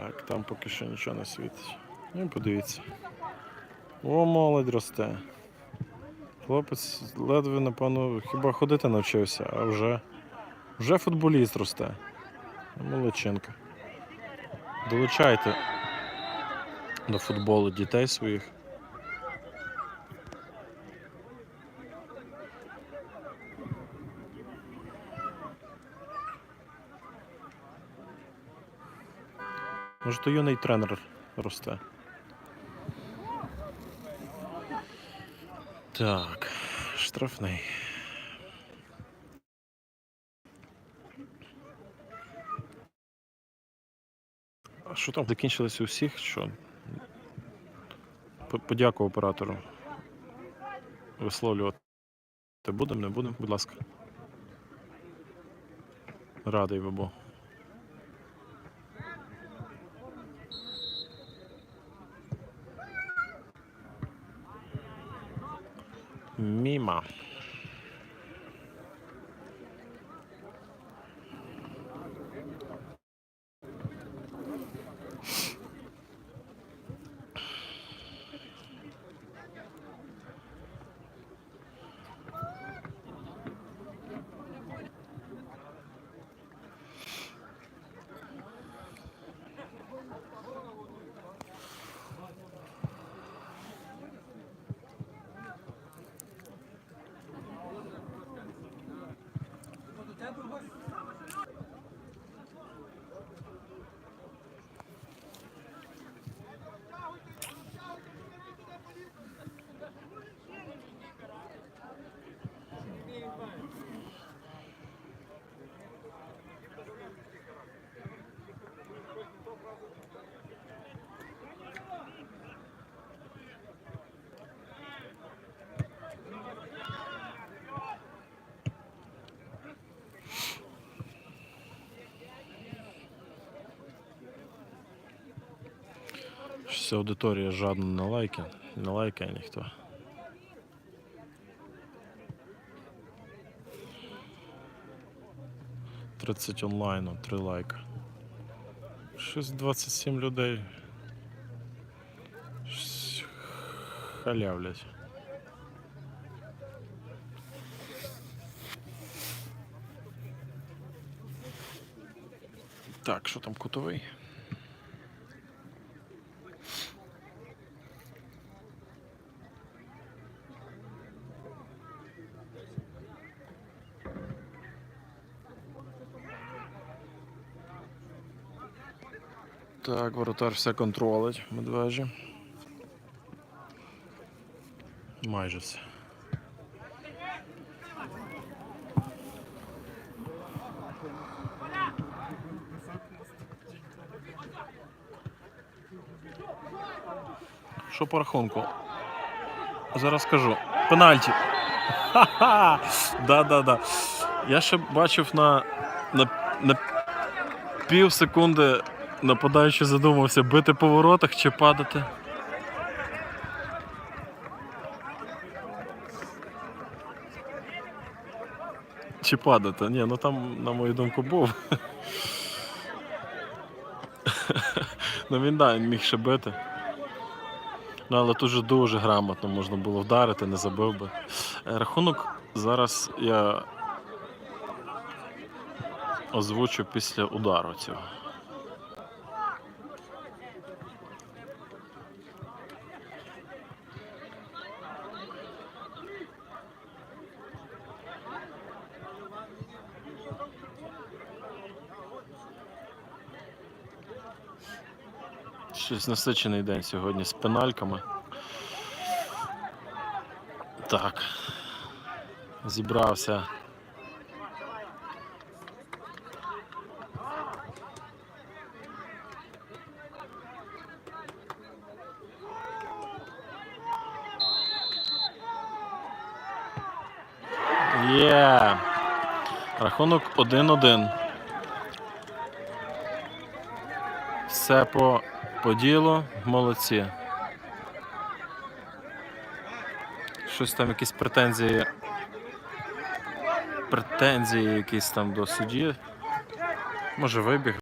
Так, там поки що нічого не світить. Ну, подивіться. О, молодь росте. Хлопець ледве, напевно, хіба ходити навчився, а вже, вже футболіст росте. Молодчинка. Долучайте до футболу дітей своїх. Може, то юний тренер росте. Так, штрафний. А що там закінчилося у всіх? Що? Подяку оператору. Висловлювати будемо, не будемо, будь ласка. Радий би був. Mima. Щось аудиторія жадна на лайки. Не лайкає ніхто. Тридцять онлайну, три лайка. Щось 27 людей. Щось халявлять. Так, що там кутовий? Так, воротар все контролить медвежі. Майже все. Що по рахунку? Зараз скажу. Пенальті. Ха-ха! Да-да-да. Я ще бачив на, на, на пів секунди нападаючи задумався, бити по воротах чи падати. Чи падати? Ні, ну там, на мою думку, був. ну він да, він міг ще бити. Ну, але тут же дуже грамотно можна було вдарити, не забив би. Е, Рахунок зараз я озвучу після удару цього. Щось насичений день сьогодні з пенальками. Так. Зібрався. Є. Рахунок 1-1. Все по, по ділу, молодці. Щось там якісь претензії. Претензії якісь там до судді. Може вибіг.